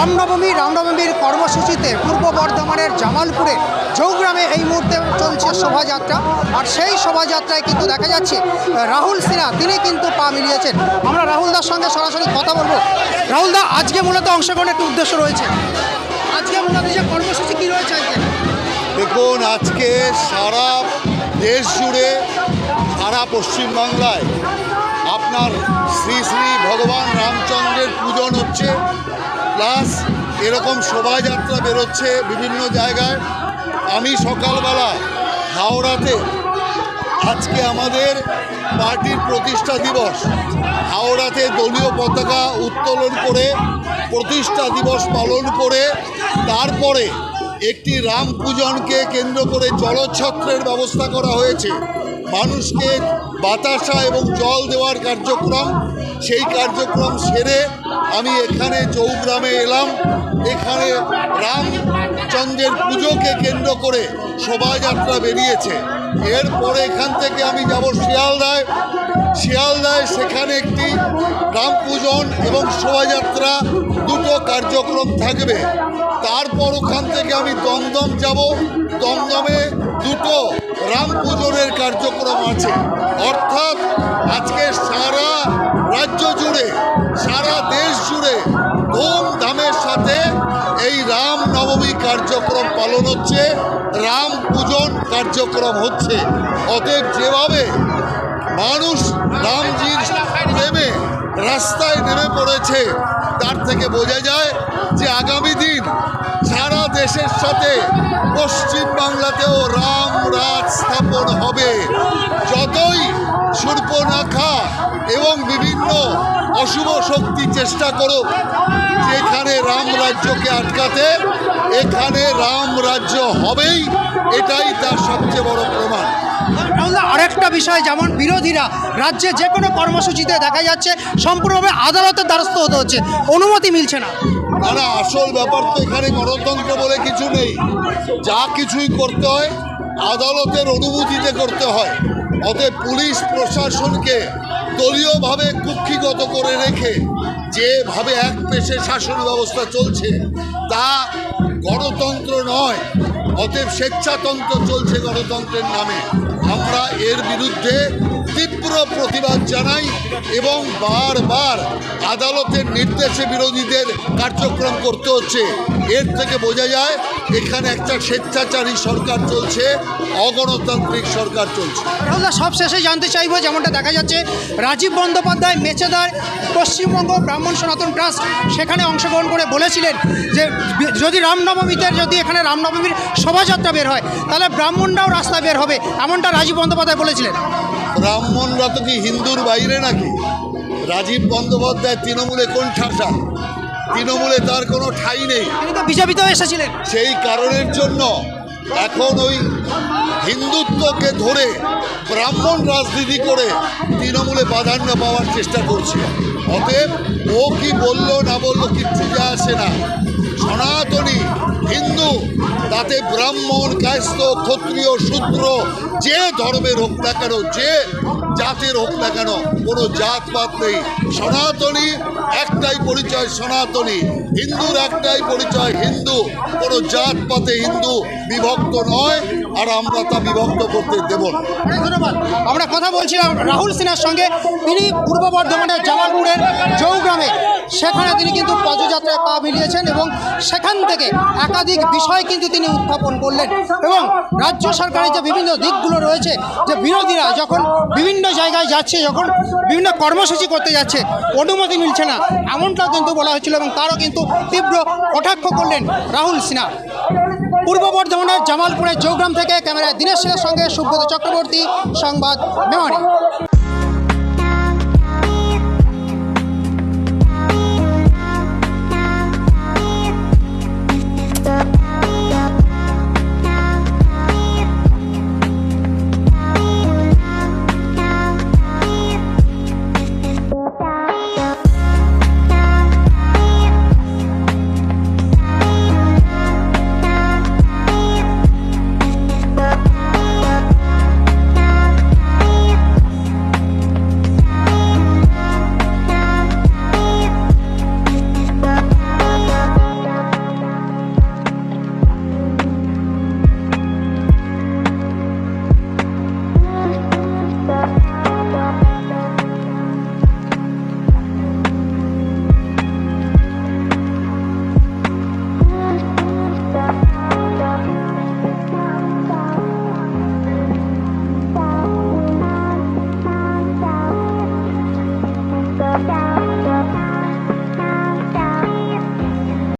রামনবমী, রামনবমীর কর্মসূচিতে পূর্ব বর্ধমানের জামালপুরে চৌগ্রামে এই মুহূর্তে চলছে শোভাযাত্রা। আর সেই শোভাযাত্রায় কিন্তু দেখা যাচ্ছে, রাহুল সিনহা, তিনি কিন্তু পা মিলিয়েছেন। আমরা রাহুল দার সঙ্গে সরাসরি কথা বলব। রাহুল দা, আজকে মূলত অংশগ্রহণের একটি উদ্দেশ্য রয়েছে? আজকে মূলত যে কর্মসূচি কী রয়েছে আজকে? দেখুন, আজকে সারা দেশ জুড়ে, সারা পশ্চিমবাংলায় আপনার শ্রী শ্রী ভগবান রামচন্দ্রের পূজন হচ্ছে। প্লাস এরকম শোভাযাত্রা বেরোচ্ছে বিভিন্ন জায়গায়। আমি সকালবেলা হাওড়াতে আজকে আমাদের পার্টির প্রতিষ্ঠা দিবস। হাওড়াতে দলীয় পতাকা উত্তোলন করে, প্রতিষ্ঠা দিবস পালন করে, তারপরে একটি রাম পূজনকে কেন্দ্র করে জলছত্রের ব্যবস্থা করা হয়েছে। মানুষকে বাতাসা এবং জল দেওয়ার কার্যক্রম সেই কার্যক্রম সেরে আমি এখানে চৌগ্রামে এলাম। এখানে রামচন্দ্রের পুজোকে কেন্দ্র করে শোভাযাত্রা বেরিয়েছে। এরপরে এখান থেকে আমি যাব শিয়ালদায়। শিয়ালদায় সেখানে একটি রাম পূজন এবং শোভাযাত্রা দুটো কার্যক্রম থাকবে। তারপর ওখান থেকে আমি দমদম যাব। দমদমে দুটো রাম পূজনের কার্যক্রম আছে। কার্যক্রম পালন হচ্ছে, রাম পূজন কার্যক্রম হচ্ছে। অতএব যেভাবে মানুষ রামজির প্রেমে রাস্তায় নেমে পড়েছে, তার থেকে বোঝা যায় যে আগামী দিন সারা দেশের সাথে পশ্চিমবাংলাতেও রাম রাজ স্থাপন হবে। যতই অশুভ শক্তি চেষ্টা করুক যেখানে রাম রাজ্যকে আটকাতে এখানে রাম রাজ্য হবেই এটাই তার সবচেয়ে বড় প্রমাণ। আরেকটা বিষয় যেমন বিরোধীরা রাজ্যে যে কোনো কর্মসূচিতে দেখা যাচ্ছে সম্পূর্ণভাবে আদালতের দ্বারস্থ হতে হচ্ছে। অনুমতি মিলছে না। না না আসল ব্যাপার তো এখানে গণতন্ত্র বলে কিছু নেই। যা কিছুই করতে হয় আদালতের অনুভূতিতে করতে হয়। অতএব পুলিশ প্রশাসনকে দলীয়ভাবে কুক্ষিগত করে রেখে যেভাবে এক পেশে শাসন ব্যবস্থা চলছে, তা গণতন্ত্র নয় অতএব স্বেচ্ছাতন্ত্র চলছে গণতন্ত্রের নামে। আমরা এর বিরুদ্ধে তীব্র প্রতিবাদ জানাই এবং বারবার আদালতের নির্দেশে বিরোধীদের কার্যক্রম করতে হচ্ছে। এর থেকে বোঝা যায়, এখানে একটা স্বেচ্ছাচারী সরকার চলছে, অগণতান্ত্রিক সরকার চলছে। রাহুল দা, সব শেষে জানতে চাইব, যেমনটা দেখা যাচ্ছে, রাজীব বন্দ্যোপাধ্যায় মেচেদার পশ্চিমবঙ্গ ব্রাহ্মণ সনাতন ট্রাস্ট সেখানে অংশগ্রহণ করে বলেছিলেন যে, যদি রামনবমীতে, যদি এখানে রামনবমীর শোভাযাত্রা বের হয়। তাহলে ব্রাহ্মণরাও রাস্তা বের হবে এমনটা রাজীব বন্দ্যোপাধ্যায় বলেছিলেন। ব্রাহ্মণরা তো কি হিন্দুর বাইরে নাকি? রাজীব বন্দ্যোপাধ্যায় তৃণমূলে কোন ঠাসা? তৃণমূলে তার কোনো ঠাই নেই। তিনি তো বিজেপিতেও এসেছিলেন। সেই কারণের জন্য এখন ওই হিন্দুত্বকে ধরে ব্রাহ্মণ রাজনীতি করে তৃণমূলে প্রাধান্য পাওয়ার চেষ্টা করছে। অতএব ও কি বলল, না বলল কিচ্ছু যা আসে না। সনাতনী, হিন্দু, তাতে ব্রাহ্মণ কায়স্থ ক্ষত্রিয়, শূদ্র, যে ধর্মের হোক না কেন, যে জাতের হোক না কেন, কোনো জাতপাত নেই। সনাতনী, একটাই পরিচয় সনাতনী। হিন্দুর একটাই পরিচয় হিন্দু। কোনো জাতপাতে হিন্দু বিভক্ত নয়। আর আমরা তা বিভক্ত করতে দেব ধন্যবাদ। আমরা কথা বলছিলাম রাহুল সিনহার সঙ্গে। তিনি পূর্ব বর্ধমানের জামালপুরের চৌগ্রামে সেখানে তিনি কিন্তু পদযাত্রায় পা মিলিয়েছেন এবং সেখান থেকে একাধিক বিষয় কিন্তু তিনি উত্থাপন করলেন এবং রাজ্য সরকারের যে বিভিন্ন দিকগুলো রয়েছে, যে বিরোধীরা যখন বিভিন্ন জায়গায় যাচ্ছে, যখন বিভিন্ন কর্মসূচি করতে যাচ্ছে, অনুমতি মিলছে না, এমনটাও কিন্তু বলা হয়েছিল এবং তারও কিন্তু তীব্র কটাক্ষ করলেন রাহুল সিনহা। পূর্ব বর্ধমানের জামালপুরের চৌগ্রাম থেকে ক্যামেরায় দিনেশ সঙ্গে সুব্রত চক্রবর্তী সংবাদ মেমারি